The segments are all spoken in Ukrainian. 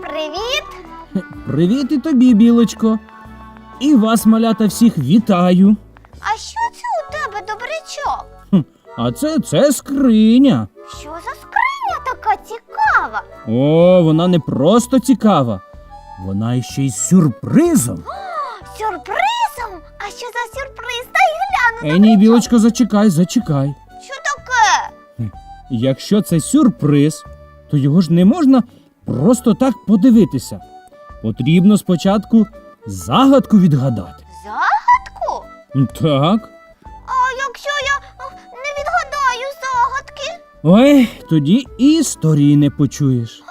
привіт! Привіт і тобі, білочко. І вас, малята, всіх вітаю. А що це у тебе добрячок? Хм, А це, це скриня. Що за скриня така цікава? О, вона не просто цікава. Вона іще й з сюрпризом. Сюрпризом? А що за сюрприз? Дай гляну. Е, ні, білочко, зачекай, зачекай. Що таке? Якщо це сюрприз, то його ж не можна просто так подивитися. Потрібно спочатку загадку відгадати. Загадку? Так. А якщо я не відгадаю загадки? Ой, тоді і історії не почуєш.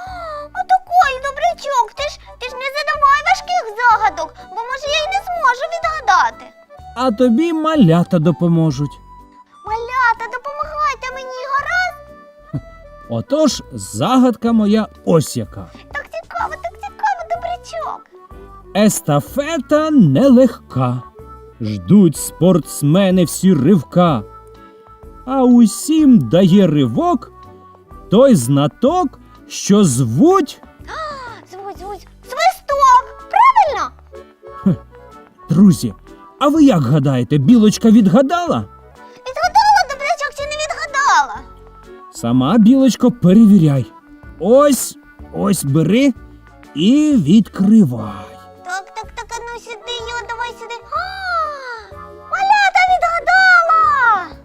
Отакої, добрячок, ти ж ти ж не задавай важких загадок, бо може я й не зможу відгадати. А тобі малята допоможуть. Отож, загадка моя ось яка. Так цікаво, так цікаво, добрячок. Естафета нелегка. Ждуть спортсмени всі ривка. А усім дає ривок той знаток, що звуть. Звуть, звуть, свисток, правильно? Друзі, а ви як гадаєте, білочка відгадала? Відгадала добрячок чи не відгадала? Сама білочко перевіряй. Ось, ось бери і відкривай. Так, так, так, а ну сюди, йо, давай сюди. А, малята відгадала!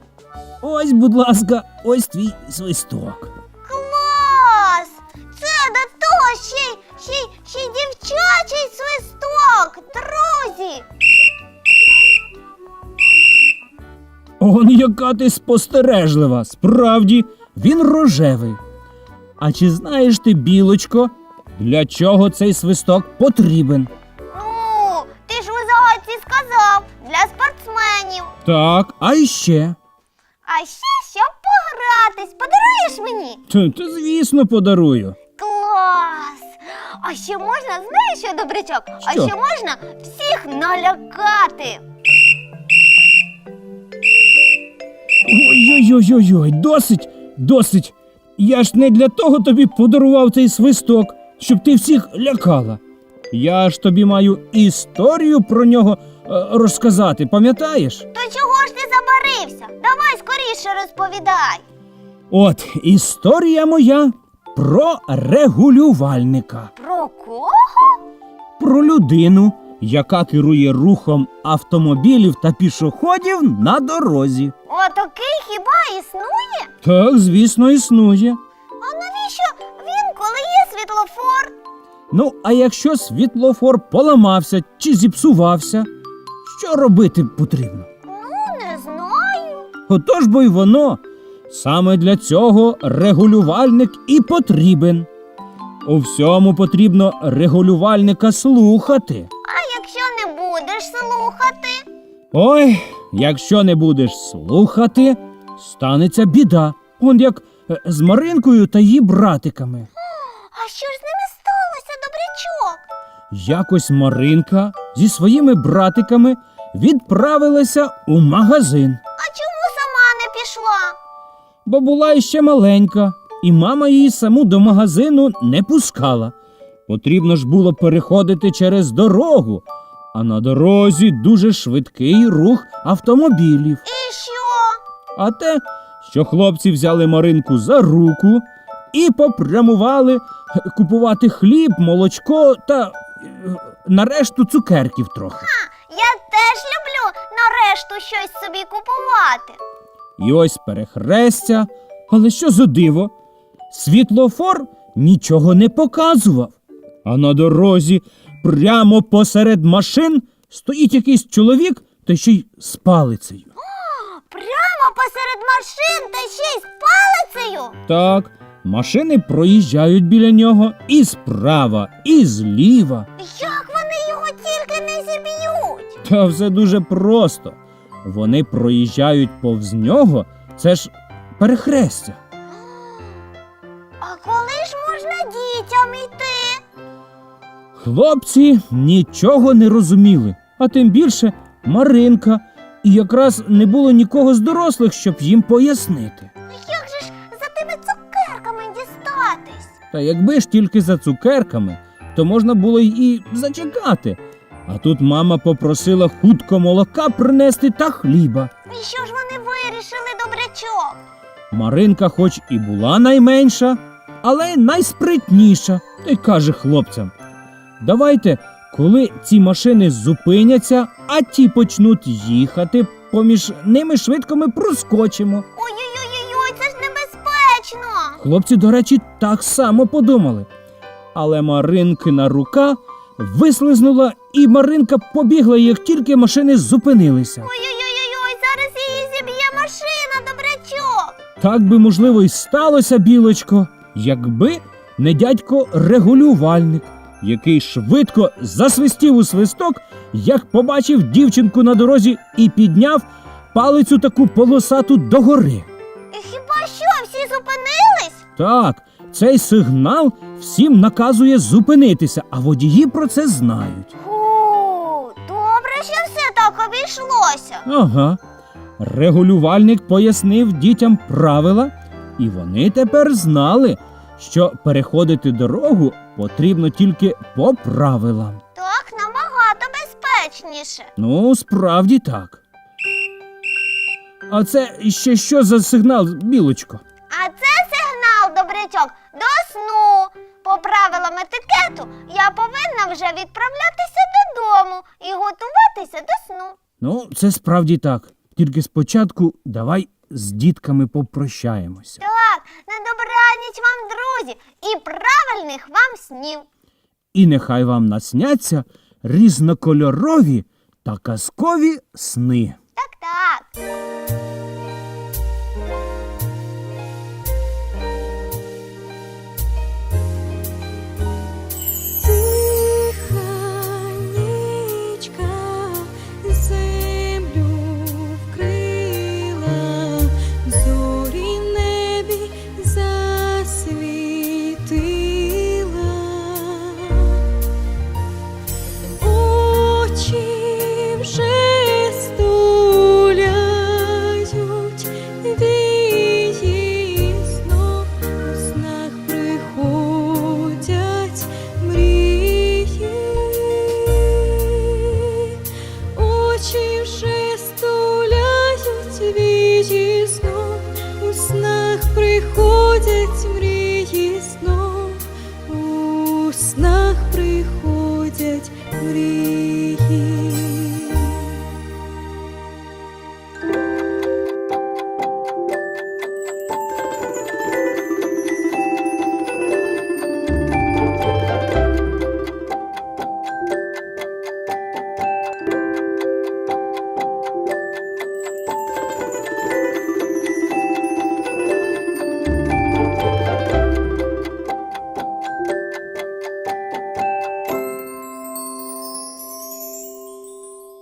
Ось, будь ласка, ось твій свисток. Клас! Це до того ще й ще, й- ще й дівчачий свисток, друзі! Он яка ти спостережлива. Справді, він рожевий. А чи знаєш ти, білочко, для чого цей свисток потрібен? Ну, ти ж у загадці сказав для спортсменів. Так, а іще. А ще щоб погратись, подаруєш мені? Т- Та, звісно, подарую. Клас! А ще можна, знаєш що, добрячок? А Що? ще можна всіх налякати. Ой-ой-ой-ой, досить, досить. Я ж не для того тобі подарував цей свисток, щоб ти всіх лякала. Я ж тобі маю історію про нього е, розказати, пам'ятаєш? То чого ж ти забарився? Давай скоріше розповідай. От історія моя про регулювальника, Про кого? про людину, яка керує рухом автомобілів та пішоходів на дорозі. Отакий хіба існує? Так, звісно, існує. А навіщо він, коли є світлофор? Ну, а якщо світлофор поламався чи зіпсувався, що робити потрібно? Ну, не знаю. Отож бо й воно. Саме для цього регулювальник і потрібен. У всьому потрібно регулювальника слухати. Ой, якщо не будеш слухати, станеться біда. Он як е, з Маринкою та її братиками. А що ж з ними сталося, добрячок? Якось Маринка зі своїми братиками відправилася у магазин, А чому сама не пішла? бо була іще маленька, і мама її саму до магазину не пускала. Потрібно ж було переходити через дорогу, а на дорозі дуже швидкий рух автомобілів. І що? А те, що хлопці взяли Маринку за руку і попрямували е, купувати хліб, молочко та е, нарешту цукерків трохи. Я теж люблю нарешту щось собі купувати. І ось перехрестя, але що за диво? Світлофор нічого не показував. А на дорозі, прямо посеред машин, стоїть якийсь чоловік та ще й з палицею. Прямо посеред машин та ще й з палицею. Так, машини проїжджають біля нього і справа, і зліва. Як вони його тільки не зіб'ють? Та все дуже просто. Вони проїжджають повз нього, це ж перехрестя. А коли Хлопці нічого не розуміли, а тим більше Маринка, і якраз не було нікого з дорослих, щоб їм пояснити. Як же ж за тими цукерками дістатись? Та якби ж тільки за цукерками, то можна було й і зачекати. А тут мама попросила хутко молока принести та хліба. І що ж вони вирішили, добрячок? Маринка, хоч і була найменша, але найспритніша, то й каже хлопцям: Давайте, коли ці машини зупиняться, а ті почнуть їхати, поміж ними швидко ми проскочимо. Ой-ой-ой, це ж небезпечно. Хлопці, до речі, так само подумали. Але Маринкина рука вислизнула, і Маринка побігла, як тільки машини зупинилися. Ой-ой-ой, зараз її зіб'є машина, добрячок. Так би, можливо, і сталося, білочко, якби не дядько регулювальник, який швидко засвистів у свисток, як побачив дівчинку на дорозі і підняв палицю таку полосату догори. Хіба що, всі зупинились? Так, цей сигнал всім наказує зупинитися, а водії про це знають. Фу, добре, що все так обійшлося. Ага. Регулювальник пояснив дітям правила, і вони тепер знали, що переходити дорогу потрібно тільки по правилам. Так набагато безпечніше. Ну, справді так. А це ще що за сигнал, білочко? А це сигнал, добрячок, до сну. По правилам етикету я повинна вже відправлятися додому і готуватися до сну. Ну, це справді так. Тільки спочатку давай з дітками попрощаємося. Так, на добраніч вам, друзі, і правильних вам снів. І нехай вам насняться різнокольорові та казкові сни. Так, так.